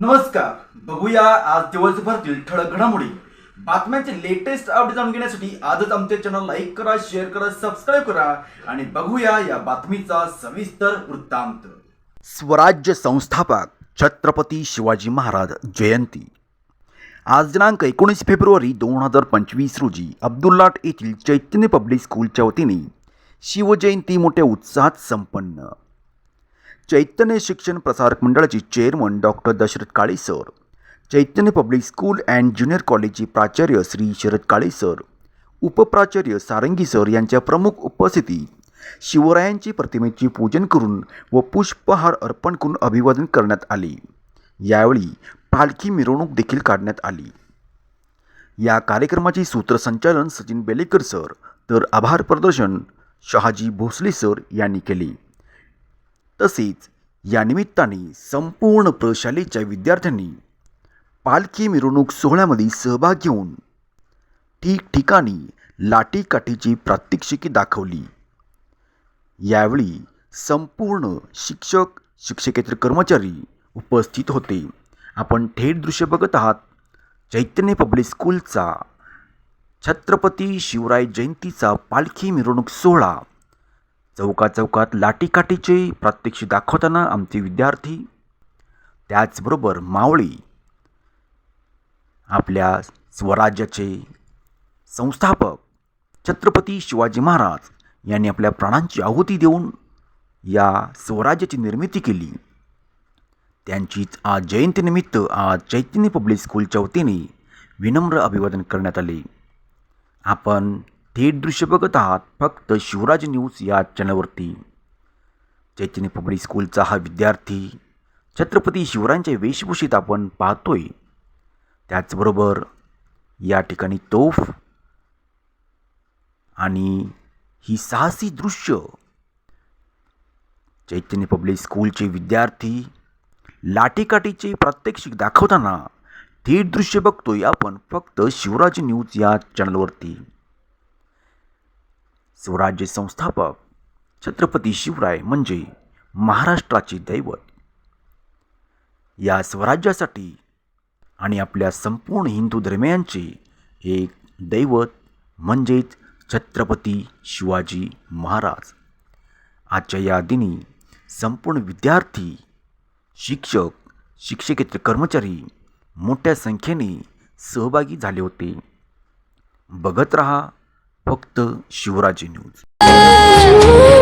नमस्कार. बघूया आज दिवसभरातील ठळक घडामोडी. बातम्यांचे लेटेस्ट अपडेट जाणून घेण्यासाठी आजच आमच्या चॅनल लाईक करा शेअर करा सबस्क्राईब करा आणि बघूया या बातमीचा सविस्तर वृत्तांत. स्वराज्य संस्थापक छत्रपती शिवाजी महाराज जयंती. आज दिनांक एकोणीस फेब्रुवारी दोन हजार पंचवीस रोजी अब्दुल्लाट येथील चैतन्य पब्लिक स्कूलच्या वतीने शिवजयंती मोठ्या उत्साहात संपन्न. चैतन्य शिक्षण प्रसारक मंडळाचे chairman doctor Dasharath Kale sir Chaitanya public school and junior कॉलेजचे प्राचार्य श्री शरद काळे सर उपप्राचार्य सारंगी सर यांच्या प्रमुख उपस्थितीत शिवरायांची प्रतिमेचे पूजन करून व पुष्पहार अर्पण करून अभिवादन करण्यात आले. यावेळी पालखी मिरवणूक देखील काढण्यात आली. या कार्यक्रमाचे सूत्रसंचालन सचिन बेलेकर सर तर आभार प्रदर्शन शहाजी भोसले सर यांनी केले. तसेच या निमित्ताने संपूर्ण प्रशालेच्या विद्यार्थ्यांनी पालखी मिरवणूक सोहळ्यामध्ये सहभाग घेऊन ठिकठिकाणी लाठीकाठीची प्रात्यक्षिके दाखवली. यावेळी संपूर्ण शिक्षक शिक्षकेतर कर्मचारी उपस्थित होते. आपण थेट दृश्य बघत आहात चैतन्य पब्लिक स्कूलचा छत्रपती शिवराय जयंतीचा पालखी मिरवणूक सोहळा. चौकाचौकात लाटीकाटीचे लाठीकाठीचे प्रात्यक्षिक दाखवताना आमचे विद्यार्थी त्याचबरोबर मावळी आपल्या स्वराज्याचे संस्थापक छत्रपती शिवाजी महाराज यांनी आपल्या प्राणांची आहुती देऊन या स्वराज्याची निर्मिती केली. त्यांचीच आज जयंतीनिमित्त आज चैतन्य पब्लिक स्कूलच्या वतीने विनम्र अभिवादन करण्यात आले. आपण थेट दृश्य बघत आहात फक्त शिवराज न्यूज या चॅनलवरती. चैतन्य पब्लिक स्कूलचा हा विद्यार्थी छत्रपती शिवरायांच्या वेशभूषेत आपण पाहतोय. त्याचबरोबर या ठिकाणी तोफ आणि ही साहसी दृश्य. चैतन्य पब्लिक स्कूलचे विद्यार्थी लाठीकाठीचे प्रात्यक्षिक दाखवताना थेट दृश्य बघतोय आपण फक्त शिवराज न्यूज या चॅनलवरती. स्वराज्य संस्थापक छत्रपती शिवराय म्हणजे महाराष्ट्राचे दैवत. या स्वराज्यासाठी आणि आपल्या संपूर्ण हिंदू धर्मियांचे एक दैवत म्हणजेच छत्रपती शिवाजी महाराज. आजच्या या दिनी संपूर्ण विद्यार्थी शिक्षक शिक्षकेतर कर्मचारी मोठ्या संख्येने सहभागी झाले होते. बघत रहा फक्त शिवराजी न्यूज.